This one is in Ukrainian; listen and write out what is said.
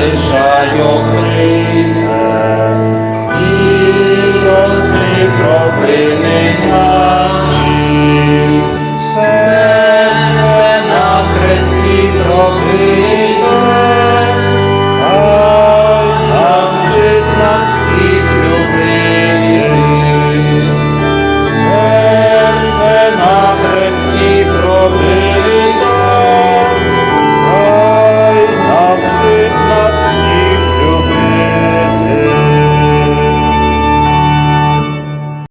залишай, Христе, і провини наші, серце на хресті пробине, хай навчить нас всіх любити, серце на хресті пробине.